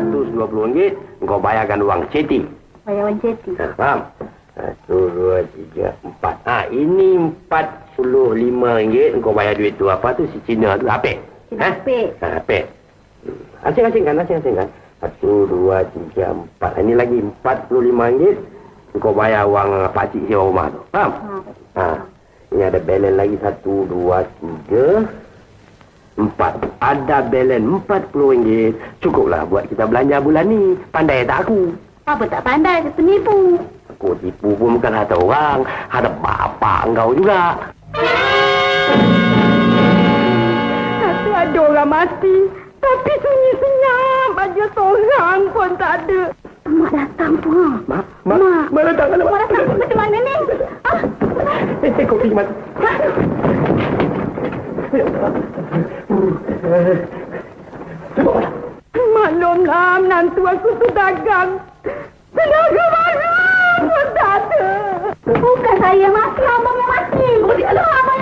RM120 kau bayarkan uang ceti. Bayar Wan Ceti. Ha, faham? Satu, dua, tiga, empat. Ha, ini empat puluh lima ringgit. Kau bayar duit tu apa tu? Si Cina tu. Apek? Cina apek. Ha, apek. Hmm. Asing-asingkan, asing-asingkan. Satu, dua, tiga, empat. Ini lagi empat puluh lima ringgit. Kau bayar uang pakcik sewa rumah tu. Faham? Ha. Ha. Ini ada balance lagi satu, dua, tiga, empat. Ada balance empat puluh ringgit. Cukuplah buat kita belanja bulan ni. Pandai tak aku? Apa tak pandai, penipu. Aku tipu pun bukan ada orang. Ada bapak engkau juga. Satu ada orang mati. Tapi sunyi senyap. Aja seorang pun tak ada. Mak datang pun. Mak, mak, Mak. mak datang. Mak, Mak datang. Macam mana ni? Ah. Eh, eh, kau pergi mati. Maklumlah menantu aku tu dagang. Tenaga baru pun tak ada. Bukan saya mati, abang yang mati. Oh, dia lah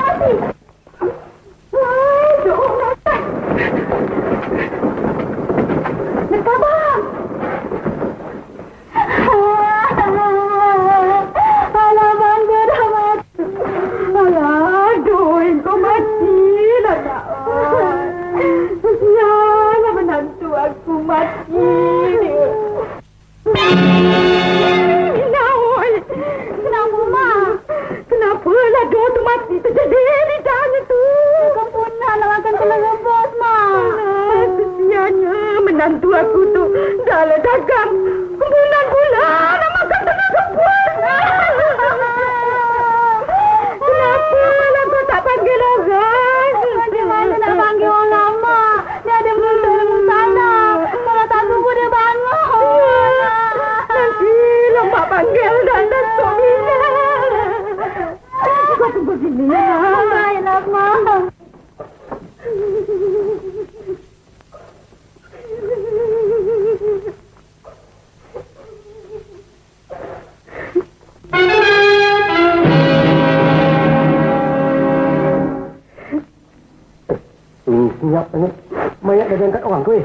Mayat dah diangkat orang tu eh.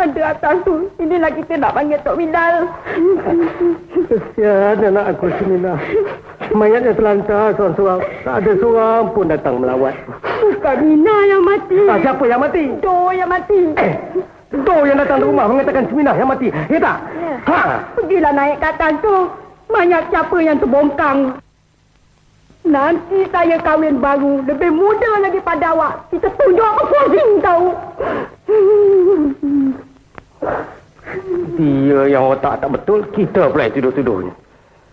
Ada atas tu. Inilah kita nak panggil Tok Minal. Kesian anak aku sini lah. Mayatnya terlantar seorang-seorang. Tak ada seorang pun datang melawat. Bukan Mina yang mati. Ah, siapa yang mati? Do yang mati. Eh, tu yang datang ke rumah mengatakan Seminah yang mati. Ya tak? Ya. Ha? Pergilah naik ke atas tu. Banyak siapa yang terbongkang. Nanti saya kahwin baru. Lebih muda lagi pada awak. Kita tunjuk apa pusing tahu. Dia yang otak tak betul, kita pula yang tidur-tidur ni.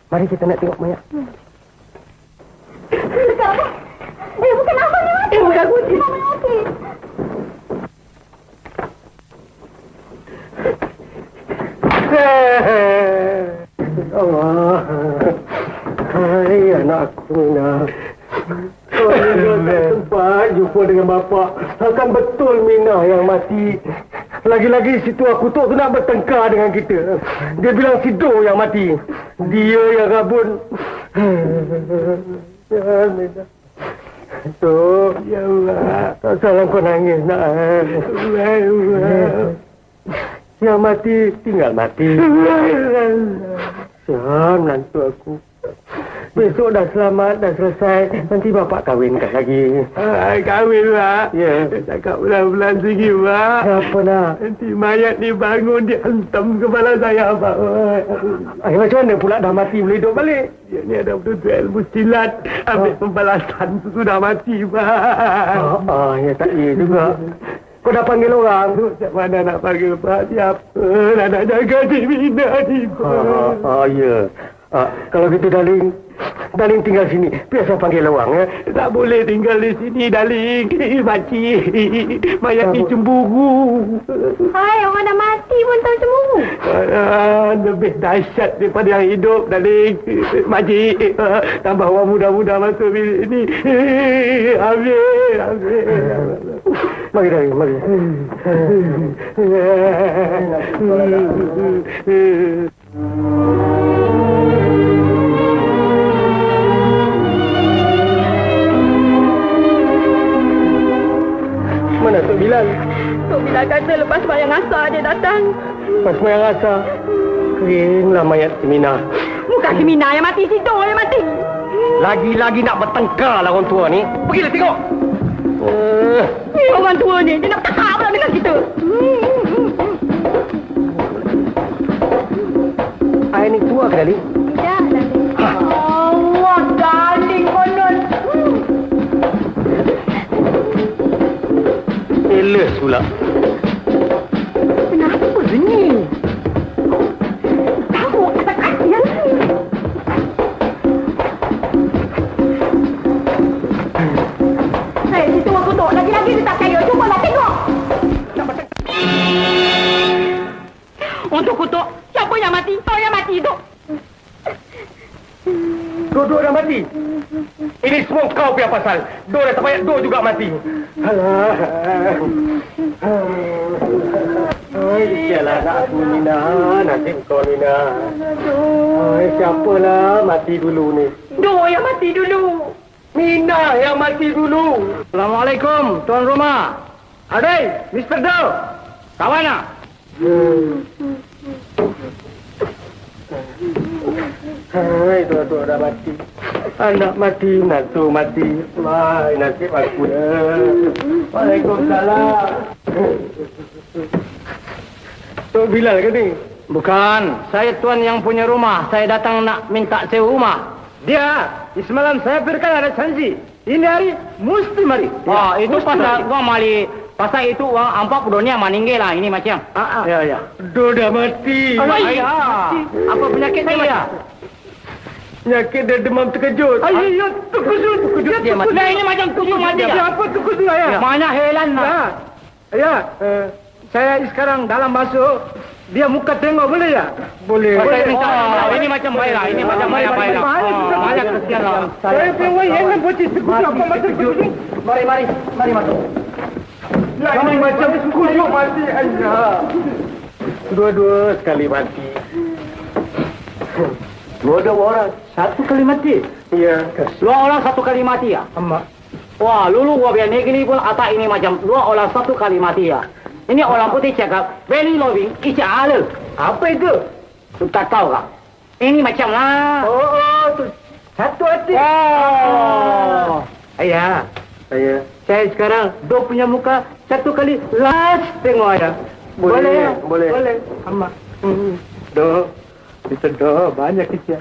Mari kita nak tengok mayat. Dekat apa? Eh, bukan apa ni mati. Eh, bukan kunci. Mama mati. Allah. Hai anakku Mina. Kau ni tak sempat jumpa dengan bapak. Akan betul Mina yang mati. Lagi-lagi situ aku tu nak bertengkar dengan kita. Dia bilang si Do yang mati. Dia yang rabun. Ya Mina. Tu, ya Allah. Tak salah kau nangis nak. Ya Allah. Yang mati, tinggal mati. Siap, nantu aku. Besok dah selamat, dah selesai. Nanti bapak kahwinkan lagi. Hai, kahwin, Pak. Ya. Cakap bulan-bulan tinggi, Pak. Apa nak? Nanti mayat ni bangun, dia hentam kepala saya, Pak. Ay, macam mana pula dah mati boleh hidup balik? Dia ni ada betul-betul ilmu silat. Ambil pembalasan tu sudah mati, Pak. Ah, ah, ya tak ya juga. Kau dah panggil orang? Macam mana nak panggil, Pak? Siapa nak nak jaga Cik Mina ni, Pak? Ah, ah, ya. Ah, kalau gitu, Darling. Darling tinggal sini. Biar saya panggil orang, ya. Tak boleh tinggal di sini, darling. Makcik, mayat ni cemburu. Hai, orang dah mati pun tahu cemburu. Ah, lebih dahsyat daripada yang hidup, darling. Makcik, ah, tambah orang muda-muda masuk bilik ni. Habis, habis. Mari, Darling, mari. Mana Tok Bilal? Tok Bila kata lepas bayang asar dia datang. Pas semayang asar, keringlah mayat si Mina. Bukan si Mina yang mati, si Do yang mati. Lagi-lagi nak bertengkar lah orang tua ni. Pergilah tengok. Uh, Ni orang tua ni, dia nak tekak pula dengan kita. air ni tua ke Eles pula. Kenapa ni? Dua-dua dah mati. Ini semua kau punya pasal. Dua dah terbayar, dua juga mati. Alah. Sialah anak aku Nina. Nasib kau Nina. Hai, siapalah mati dulu ni? Dua yang mati dulu. Mina yang mati dulu. Assalamualaikum, tuan rumah. Adai, Mr. Do. Kawana. Hai, dua-dua dah mati. Anak mati, menantu mati. Wah, nasib aku ya. Waalaikumsalam. Tok Bilal ke ni? Bukan, saya tuan yang punya rumah. Saya datang nak minta sewa rumah. Dia, semalam saya berikan ada janji. Ini hari mesti mari. Wah, Ya, itu pasal mari. gua mali. Pasal itu orang ampak dunia meninggal lah ini macam. Ah, ah. Ya, ya. Dua dah mati. Alah, Ay, iya. Apa penyakitnya dia? Penyakit dia demam terkejut. Ay, ya, terkejut. Terkejut Dia mati. Nah, ini macam kusuk mati ya. Siapa terkejut ya? Mana helan Ya, lah. ya. eh, saya sekarang dalam masuk. Dia muka tengok boleh ya? Boleh. Saya minta, oh, ini macam baik lah. Ini macam banyak baik lah. Oh, Banyak kesian lah. Saya tengok yang putih terkejut apa macam terkejut. Mari, mari. Mari masuk. Ini macam terkejut mati. Ayah. Dua-dua sekali mati. Dua-dua orang. Satu kali mati. Ya, Dua orang satu kali mati ya. Amak. Wah, lulu gua biar negeri pun atas ini macam dua orang satu kali mati ya. Ini orang putih cakap, very loving, isi ala. Apa itu? Lu tak tahu kak? Ini macam lah. Oh, oh tu satu hati. Oh. Ayah, ayah. Saya sekarang dua punya muka satu kali last tengok ayah. Boleh, boleh. Boleh. Amak. Hmm. Do. Bisa do banyak kecil.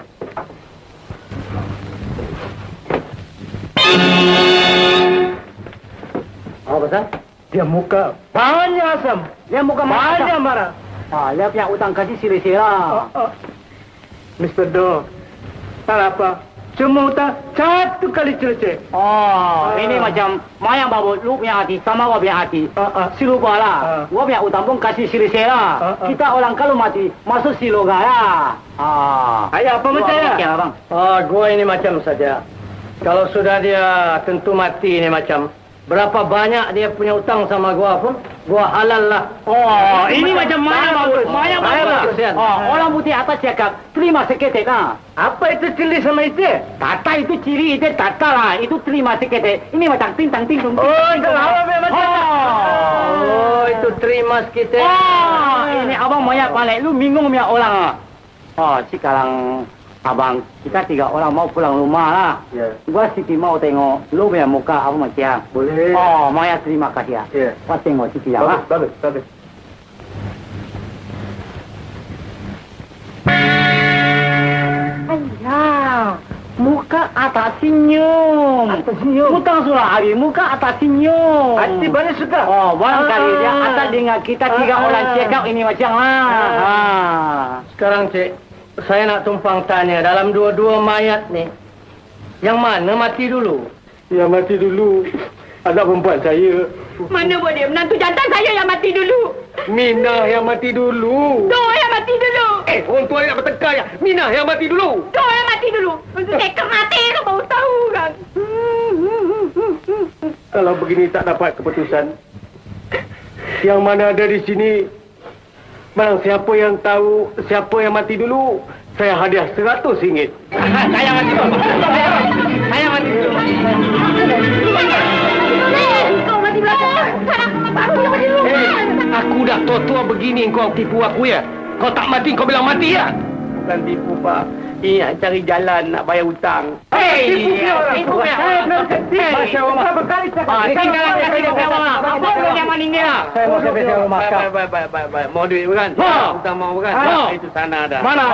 Apa pasal? Dia muka banyak asam. Dia muka Banyak marah. marah. Ah, dia punya utang kasih sila-sila. Oh, oh. Mr. Do. Tak apa. Cuma utang satu kali selesai. Oh, Ah. ini macam mayang babu lu punya hati sama gua punya hati. Ah, ah. Silupa lah. Ah. Gua punya utang pun kasih sila-sila. Ah, ah. Kita orang kalau mati masuk siloga ya. Ah. Ayah, apa macam ya? abang. Oh, gua ini macam saja. Kalau sudah dia tentu mati ini macam. Berapa banyak dia punya utang sama gua pun, gua halal lah. Oh, ini macam. Mayang Mayang babu. bagus, ya. Oh, orang putih atas cakap terima seketek lah. Apa itu cili sama itu? Tata itu ciri itu tata lah. Itu terima seketek. Ini macam ting tang ting tung. Oh, itu apa macam Oh. Oh, itu terima kita. Oh, ini abang banyak balik. Lu bingung punya orang. Oh, sekarang abang kita tiga orang mau pulang rumah lah. Ya. Gua Siti mau tengok lu punya muka apa macam. Boleh. Oh, Maya terima kasih ya. Ya. Gua tengok Siti ya. Bagus, bagus, bagus. Ayah, muka atas senyum. Atas senyum. Bukan surah hari, muka atas senyum. Hati banyak suka. Oh, barangkali Ah. dia atas dengan kita tiga Ah. orang check out ini macam lah. Ah. Ah. Sekarang, Cik, saya nak tumpang tanya dalam dua-dua mayat ni, yang mana mati dulu? Yang mati dulu anak perempuan saya. Mana boleh menantu jantan saya yang mati dulu. Mina yang mati dulu. Do yang mati dulu. Eh, orang tua nak bertengkar ya. Mina yang mati dulu. Do yang mati dulu. Saya mati kau baru tahu kan. Kalau begini tak dapat keputusan. Yang mana ada di sini, barang siapa yang tahu siapa yang mati dulu, saya hadiah seratus ringgit. Saya mati dulu. Saya mati dulu. Eh, kau mati belakang. Sekarang baru dia mati dulu. Eh, Aku dah tua-tua begini kau tipu aku ya. Kau tak mati kau bilang mati ya. Bukan tipu, Pak. Ini nak cari jalan nak bayar hutang. Hei, tipu dia orang. Tipu kau. Mau duit bukan? Hutang mau bukan? Itu sana ada. Mana?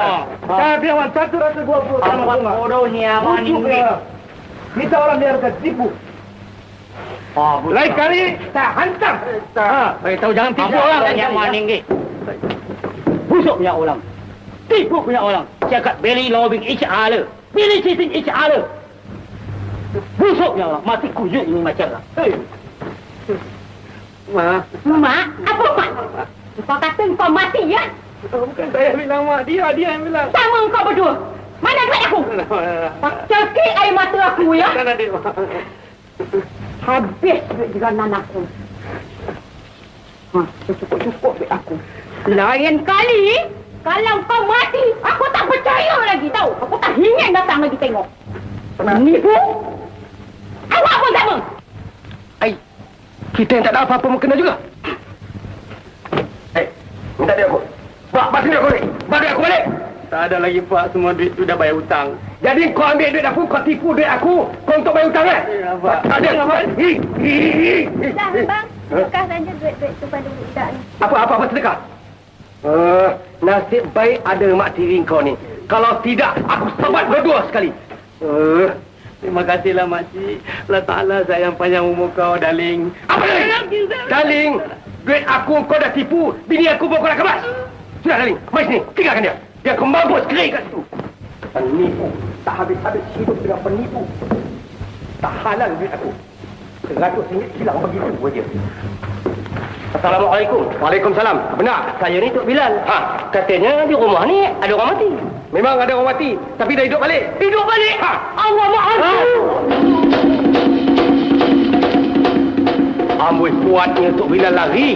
Saya biarkan satu ratus dua puluh sama Apa bunga. bodohnya Lucu dia. Kita orang biarkan tipu. Oh, Lain kali saya hantam. Ha. Bagi tahu jangan tipu orang kan yang mana ni. Busuk punya orang. Tipu punya orang. Cakap beli lobbying HR le. Beli cheating HR le. Busuk punya orang. Mati kuyuk ini macam lah. Hei. Ma, Mak, apa mak? Kau kata kau mati ya? bukan saya bilang mak. Dia, dia yang bilang. Sama kau berdua. Mana duit aku? Cekik air mata aku ya. Kan adik, mak. Habis duit jeranan aku. Ha, cukup-cukup duit aku. Lain kali, kalau kau mati, aku tak percaya lagi tahu. Aku tak ingin datang lagi tengok. Penipu? Awak pun sama. Ai, kita yang tak ada apa-apa mengena juga. Eh, minta dia aku. Pak, bagi dia aku balik. Bagi aku balik. Tak ada lagi pak. Semua duit tu dah bayar hutang. Jadi kau ambil duit aku, kau tipu duit aku, kau untuk bayar hutang eh? Ya, Pak. Tak ada. Hi, hi, hi. Dah, bang. Sedekah saja duit-duit tu pada budak ni. Apa, apa, apa sedekah? Uh, nasib baik ada mak tiri kau ni. Kalau tidak, aku sabat berdua sekali. Uh, Terima kasihlah makcik. Allah Ta'ala sayang panjang umur kau, darling. apa ni? Darling, duit aku kau dah tipu, bini aku pun kau dah kebas. Sudah, darling, mari sini, tinggalkan dia. Dia kau mampus kerik kat situ. Penipu, tak habis-habis hidup dengan penipu. Tak halal duit aku. Seratus ringgit hilang begitu saja. Assalamualaikum. Waalaikumsalam. Benar, saya ni Tok Bilal. Ha, katanya di rumah ni ada orang mati. Memang ada orang mati, tapi dah hidup balik. Hidup balik? Ha. Allah maaf. Ha. Amboi kuatnya Tok Bilal lari.